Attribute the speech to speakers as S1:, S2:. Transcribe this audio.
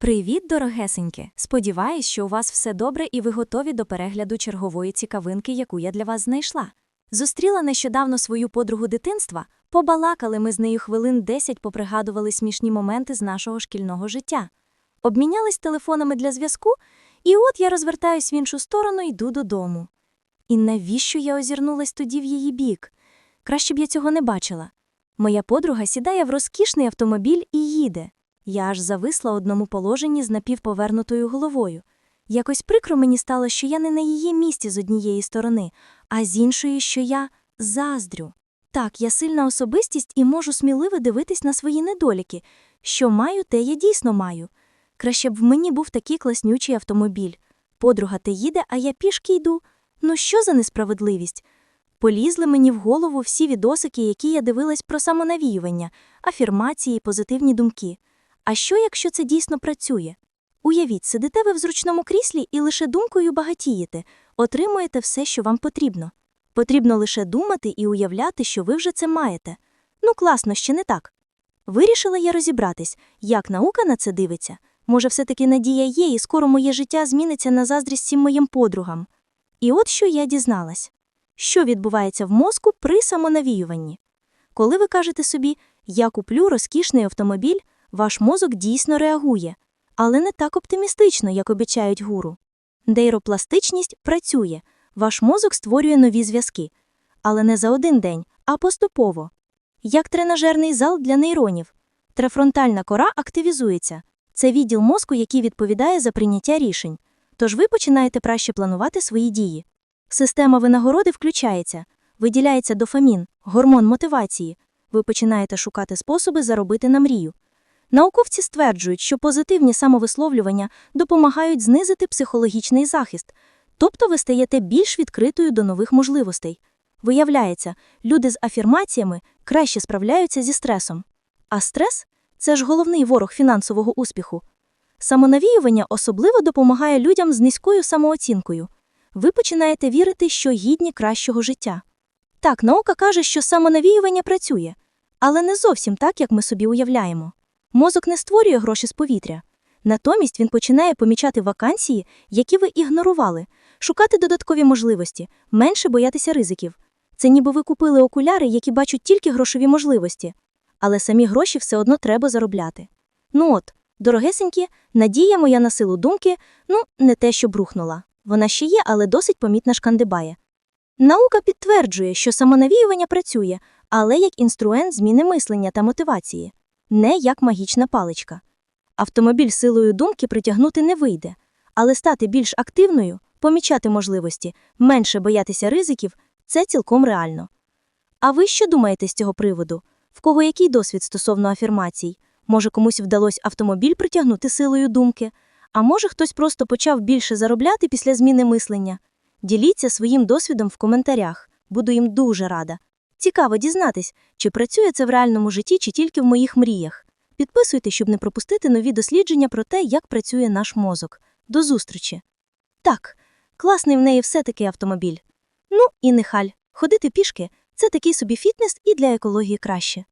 S1: Привіт, дорогесеньки! Сподіваюсь, що у вас все добре і ви готові до перегляду чергової цікавинки, яку я для вас знайшла. Зустріла нещодавно свою подругу дитинства, побалакали ми з нею хвилин 10, попригадували смішні моменти з нашого шкільного життя. Обмінялись телефонами для зв'язку, і от я розвертаюсь в іншу сторону йду додому. І навіщо я озирнулась тоді в її бік? Краще б я цього не бачила. Моя подруга сідає в розкішний автомобіль і їде. Я аж зависла одному положенні з напівповернутою головою. Якось прикро мені стало, що я не на її місці з однієї сторони, а з іншої, що я заздрю. Так, я сильна особистість і можу сміливо дивитись на свої недоліки. Що маю, те я дійсно маю. Краще б в мені був такий класнючий автомобіль. Подруга те їде, а я пішки йду. Ну що за несправедливість? Полізли мені в голову всі відосики, які я дивилась про самонавіювання, афірмації, позитивні думки. А що, якщо це дійсно працює? Уявіть, сидите ви в зручному кріслі і лише думкою багатієте, отримуєте все, що вам потрібно. Потрібно лише думати і уявляти, що ви вже це маєте. Ну, класно, ще не так. Вирішила я розібратись, як наука на це дивиться. Може, все-таки надія є, і скоро моє життя зміниться на заздрість всім моїм подругам. І от що я дізналась. Що відбувається в мозку при самонавіюванні? Коли ви кажете собі, я куплю розкішний автомобіль, ваш мозок дійсно реагує, але не так оптимістично, як обіцяють гуру. Дейропластичність працює, ваш мозок створює нові зв'язки, але не за один день, а поступово. Як тренажерний зал для нейронів. Трефронтальна кора активізується. Це відділ мозку, який відповідає за прийняття рішень. Тож ви починаєте краще планувати свої дії. Система винагороди включається, виділяється дофамін, гормон мотивації. Ви починаєте шукати способи заробити на мрію. Науковці стверджують, що позитивні самовисловлювання допомагають знизити психологічний захист, тобто ви стаєте більш відкритою до нових можливостей. Виявляється, люди з афірмаціями краще справляються зі стресом. А стрес це ж головний ворог фінансового успіху. Самонавіювання особливо допомагає людям з низькою самооцінкою. Ви починаєте вірити, що гідні кращого життя. Так, наука каже, що самонавіювання працює, але не зовсім так, як ми собі уявляємо. Мозок не створює гроші з повітря. Натомість він починає помічати вакансії, які ви ігнорували, шукати додаткові можливості, менше боятися ризиків. Це ніби ви купили окуляри, які бачать тільки грошові можливості, але самі гроші все одно треба заробляти. Ну от, дорогесенькі, надія моя на силу думки, ну, не те, що брухнула. Вона ще є, але досить помітна шкандибає. Наука підтверджує, що самонавіювання працює, але як інструмент зміни мислення та мотивації, не як магічна паличка. Автомобіль силою думки притягнути не вийде, але стати більш активною, помічати можливості, менше боятися ризиків це цілком реально. А ви що думаєте з цього приводу? В кого який досвід стосовно афірмацій? Може, комусь вдалося автомобіль притягнути силою думки, а може, хтось просто почав більше заробляти після зміни мислення? Діліться своїм досвідом в коментарях, буду їм дуже рада. Цікаво дізнатись, чи працює це в реальному житті, чи тільки в моїх мріях. Підписуйте, щоб не пропустити нові дослідження про те, як працює наш мозок. До зустрічі! Так, класний в неї все-таки автомобіль. Ну і нехаль, ходити пішки це такий собі фітнес і для екології краще.